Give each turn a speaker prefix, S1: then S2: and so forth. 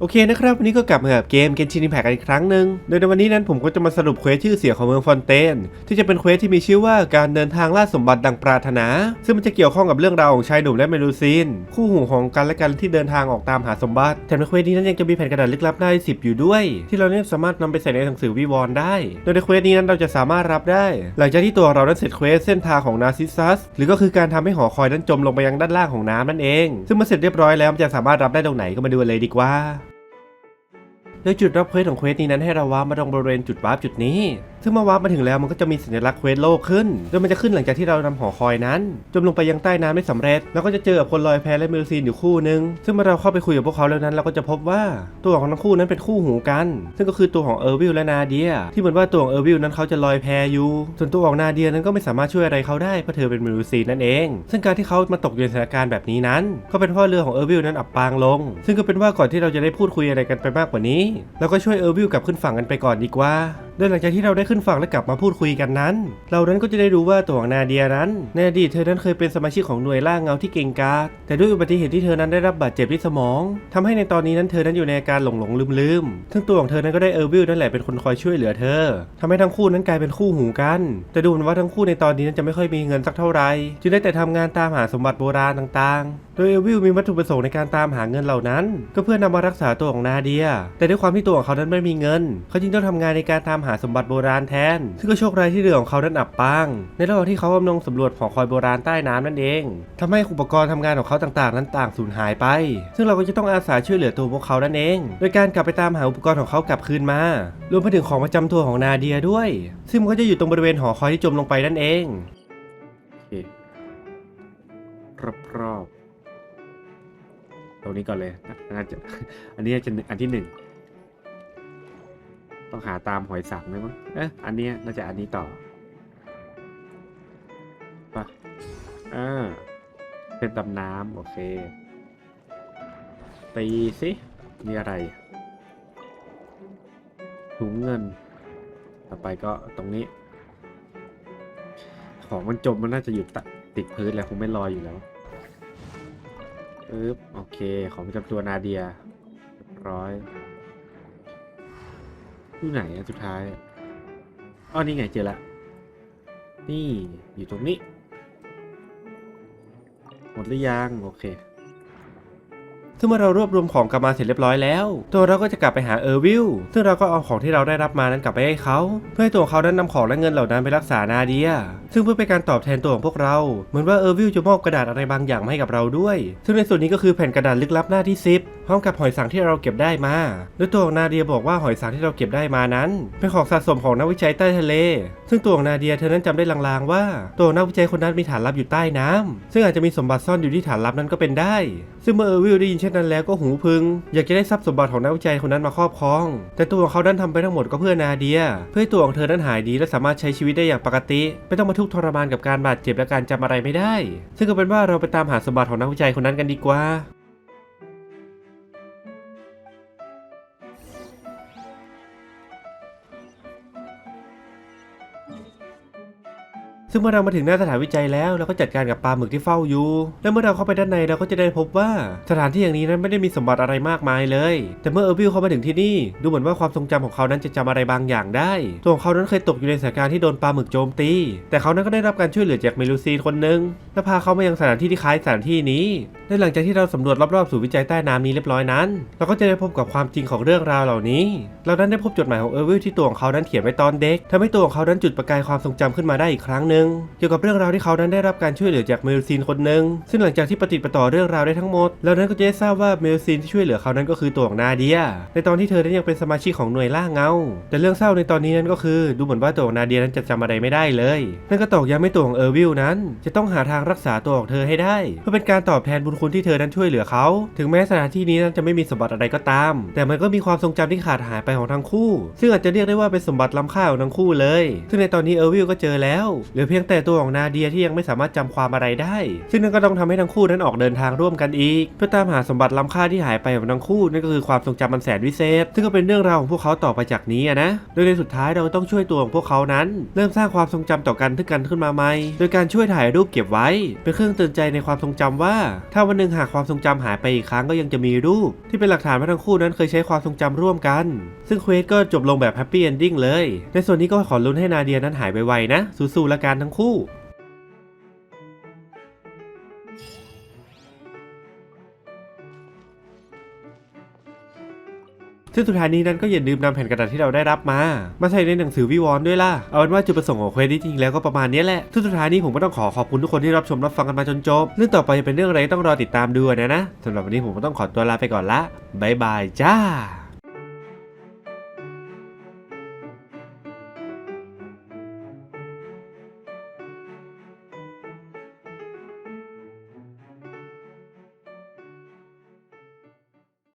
S1: โอเคนะครับ วันนี้ก็กลับมากับเกมเกนชิน i ิ p แพกันอีกครั้งหนึ่งโดยในวันนี้นั้นผมก็จะมาสรุปเควสชื่อเสียงของเมืองฟอนเตน ที่จะเป็นเควสที่มีชื่อว่าการเดินทางล่าสมบัติดังปรารถนา ซึ่งมันจะเกี่ยวข้องกับเรื่องราวของชายหนุ่มและเมลูซีนคู่หูของกันและกันที่เดินทางออกตามหาสมบัติแถมในเควสนี้นั้นยังจะมีแผ่นกระดาษลึกลับหน้าที่10อยู่ด้วย ที่เราเนี่ยสามารถนำไปใส่ในหนังสือวิวรณ์ได้ โดยในเควสนี้นั้นเราจะสามารถรับได้ หลังจากที่ตัวเรานั้นเสร็จเควสเส้นทางของนาซิซัสหรือก็คือการทำให้หอคอยนั้นจมลงไปยังด้านล่างของน้ำนั่นเอง ซึ่งเมื่อเสร็จเรียบร้อยแล้วมันจะสามารถรับได้ตรงไหนก็มาดูเลยดีกว่า ดยจุดรับเควสของเควสนี้นั้นให้เราวาร์ปมาตรงบริเวณจุดวาร์ปจุดนี้ ซึ่งเมื่อวาร์ปมาถึงแล้วมันก็จะมีสัญลักษณ์เควสโลกขึ้น โดยมันจะขึ้นหลังจากที่เรานำหอคอยนั้น จมลงไปยังใต้น้ำได้สำเร็จ แล้วก็จะเจอกับคนลอยแพและเมลซีนอยู่คู่หนึ่งซึ่งเมื่อเราเข้าไปคุยกับพวกเขาแล้วนั้น เราก็จะพบว่าตัวของทั้งคู่นั้นเป็นคู่หูกัน ซึ่งก็คือตัวของเออร์วิลและนาเดีย ที่เหมือนว่าตัวของเออร์วิลนั้นเขาจะลอยแพอยู่ ส่วนตัวของนาเดียนั้นก็ไม่สามารถช่วยอะไรเขาได้เพราะเธอเป็นเมลซีนนั่นเอง ซึ่งการที่เขามาตกอยู่ในสถานการณ์แบบนี้นั้น ก็เป็นเพราะเรือของเออร์วิลนั้นอับปางลง ซึ่งก็เป็นว่าก่อนที่เราจะได้พูดคุยอะไรกันไปมากกว่านี้แล้วก็ช่วยเออร์วิลกลับขึ้นฝั่งกันไปก่อนดีกว่า โดยหลังจากที่เราได้ขึ้นฝั่งและกลับมาพูดคุยกันนั้น เรานั้นก็จะได้รู้ว่าตัวของนาเดียนั้นในอดีตเธอนั้นเคยเป็นสมาชิกของหน่วยล่าเงาที่เก่งกาจแต่ด้วยอุบัติเหตุที่เธอนั้นได้รับบาดเจ็บที่สมองทำให้ในตอนนี้นั้นเธอนั้นอยู่ในอาการหลงหลงลืมลืมซึ่งตัวของเธอนั้นก็ได้เออร์วิลนั่นแหละเป็นคนคอยช่วยเหลือเธอทำให้ทั้งคู่นั้นกลายเป็นคู่หูกัน แต่ดูเหมือนว่าทั้งคู่ในตอนนี้นั้นจะไม่ค่อยมีเงินสักเท่าไหร่จึงได้แต่ทำงานตามหาสมบัติโบราณต่างๆ โดยเอวิลมีวัตถุประสงค์ในการตามหาเงินเหล่านั้น ก็เพื่อนำมารักษาตัวของนาเดีย แต่ด้วยความที่ตัวของเขานั้นไม่มีเงิน เขาจึงต้องทำงานในการตามหาหาสมบัติโบราณแทน ซึ่งก็โชคร้ายที่เรือของเขานั้นอับปาง ในระหว่างที่เขากำลังสำรวจหอคอยโบราณใต้น้ำนั่นเองทำให้อุปกรณ์ทำงานของเขาต่างๆ นั้นต่างสูญหายไป ซึ่งเราก็จะต้องอาสาช่วยเหลือตัวพวกเขานั่นเอง โดยการกลับไปตามหาอุปกรณ์ของเขากลับคืนมา รวมไปถึงของประจำตัวของนาเดียด้วย ซึ่งมันก็จะอยู่ตรงบริเวณหอคอยที่จมลงไปนั่นเองรอบๆตรงนี้ก่อนเลยน่าจะอันนี้จะอันที่หนึ่ง ต้องหาตามหอยสังไหมมั้งเอ๊ะอันเนี้ยน่าจะอันนี้ต่อปะอ่าเป็นดำน้ำโอเคตีสิมีอะไรถุงเงิน ต่อไปก็ตรงนี้ ของมันจมมันน่าจะอยู่ตะติดพื้นแหละคงไม่ลอยอยู่แล้วปึ๊บโอเค ของประจำตัวนาเดียเรียบร้อย อยู่ไหนอะสุดท้ายอ๋อนี่ไงเจอละ นี่อยู่ตรงนี้ หมดหรือยัง โอเคซึ่งเมื่อเรารวบรวมของกลับมาเสร็จเรียบร้อยแล้ว ตัวเราก็จะกลับไปหาเออร์วิลซึ่งเราก็เอาของที่เราได้รับมานั้นกลับไปให้เขา เพื่อให้ตัวเขานั้นนำของและเงินเหล่านั้นไปรักษานาเดีย ซึ่งเพื่อเป็นการตอบแทนตัวของพวกเรา เหมือนว่าเออร์วิลจะมอบกระดาษอะไรบางอย่างมาให้กับเราด้วย ซึ่งในส่วนนี้ก็คือแผ่นกระดาษลึกลับหน้าที่ 10 พร้อมกับหอยสังที่เราเก็บได้มา โดยตัวของนาเดียบอกว่าหอยสังที่เราเก็บได้มานั้น เป็นของสะสมของนักวิจัยใต้ทะเล ซึ่งตัวของนาเดียเธอนั้นจำได้ลางๆว่า ตัวนักวิจัยคนนั้นมีฐานลับอยู่ใต้น้ำซึ่งอาจจะมีสมบัติซ่อนอยู่ที่ฐานลับนั้นก็เป็นได้ ซึ่งเมื่อเออร์วิลได้ยินเช่นนั้นแล้วก็หูพึง อยากจะได้ทรัพย์สมบัติของนักวิจัยคนนั้นมาครอบครอง แต่ตัวของเขานั้นทำไปทั้งหมดก็เพื่อนาเดีย เพื่อตัวของเธอนั้นหายดีและสามารถใช้ชีวิตได้อย่างปกติ ไม่ต้องมาทุกข์ทรมานกับการบาดเจ็บและการจำอะไรไม่ได้ ซึ่งก็เป็นว่าเราไปตามหาสมบัติของนักวิจัยคนนั้นกันดีกว่า ซึ่งเมื่อเรามาถึงหน้าสถานวิจัยแล้วเราก็จัดการกับปลาหมึกที่เฝ้าอยู่ และเมื่อเราเข้าไปด้านในเราก็จะได้พบว่าสถานที่อย่างนี้นั้นไม่ได้มีสมบัติอะไรมากมายเลย แต่เมื่อเออร์วิลเข้ามาถึงที่นี่ ดูเหมือนว่าความทรงจำของเขานั้นจะจำอะไรบางอย่างได้ ตัวของเขานั้นเคยตกอยู่ในสถานการณ์ที่โดนปลาหมึกโจมตี แต่เขานั้นก็ได้รับการช่วยเหลือจากเมลูซีนคนหนึ่งและพาเขามายังสถานที่ที่คล้ายสถานที่นี้และหลังจากที่เราสำรวจรอบๆศูนย์วิจัยใต้น้ำนี้เรียบร้อยนั้น เราก็จะได้พบกับความจริงของเรื่องราวเหล่านี้ เรานั้นได้พบจดหมายของเออร์วิลที่ตัวของเขานั้นเขียนไว้ตอนเด็กทำให้ตัวของเขานั้นจุดประกายความทรงจำขึ้นมาได้อีกครั้งหนึ่งเกี่ยวกับเรื่องราวที่เขานั้นได้รับการช่วยเหลือจากเมลซีนคนหนึ่งซึ่งหลังจากที่ปฏิดประต่อเรื่องราวได้ทั้งหมดเรานั้นก็จะได้ทราบว่าเมลซีนที่ช่วยเหลือเขานั้นก็คือตัวของนาเดีย ในตอนที่เธอนั้นยังเป็นสมาชิกของหน่วยล่าเงา แต่เรื่องเศร้าในตอนนี้นั้นก็คือดูเหมือนว่าตัวของนาเดียนั้นจะจำอะไรไม่ได้เลย นั่นก็ตอกย้ำให้ตัวของเออร์วิลนั้น จะต้องหาทางรักษาตัวของเธอให้ได้ เพื่อเป็นการตอบแทนบุญคุณที่เธอนั้นช่วยเหลือเขา ถึงแม้สถานที่นี้นั้นจะไม่มีสมบัติอะไรก็ตาม แต่มันก็มีความทรงจำที่ขาดหายไปของทั้งคู่ ซึ่งอาจจะเรียกได้ว่าเป็นสมบัติล้ำค่าของทั้งคู่เลย ซึ่งในตอนนี้เออร์วิลก็เจอแล้วเหลือเพียงแต่ตัวของนาเดียที่ยังไม่สามารถจำความอะไรได้ ซึ่งนั่นก็ต้องทำให้ทั้งคู่นั้นออกเดินทางร่วมกันอีก เพื่อตามหาสมบัติล้ำค่าที่หายไปของทั้งคู่นั่นก็คือความทรงจำมันแสนวิเศษ ซึ่งก็เป็นเรื่องราวของพวกเขาต่อไปจากนี้นะ โดยในสุดท้ายเราต้องช่วยตัวของพวกเขานั้น เริ่มสร้างความทรงจำต่อกันทึกกันขึ้นมาใหม่ โดยการช่วยถ่ายรูปเก็บไว้ เป็นเครื่องเตือนใจในความทรงจำว่า ถ้าวันหนึ่งหากความทรงจำหายไปอีกครั้งก็ยังจะมีรูป ที่เป็นหลักฐานว่าทั้งคู่นั้นเคยใช้ความทรงจำร่วมกัน ซึ่งเควสก็จบลงแบบแฮปปี้เอนดิ้งเลย ในส่วนนี้ก็ขอลุ้นให้นาเดียนั้นหายไวๆนะสู้ๆละกันทั้งคู่ ซึ่งสุดท้ายนี้นั้นก็อย่าลืมนำแผ่นกระดาษที่เราได้รับมา มาใส่ในหนังสือวิวรณ์ด้วยล่ะ เอาเป็นว่าจุดประสงค์ของเควสนี้จริงๆแล้วก็ประมาณนี้แหละ ซึ่งสุดท้ายนี้ผมก็ต้องขอขอบคุณทุกคนที่รับชมรับฟังกันมาจนจบ เรื่องต่อไปจะเป็นเรื่องอะไรต้องรอติดตามดูนะนะสำหรับวันนี้ผมก็ต้องขอตัวลาไปก่อนละบ๊ายบายจ้า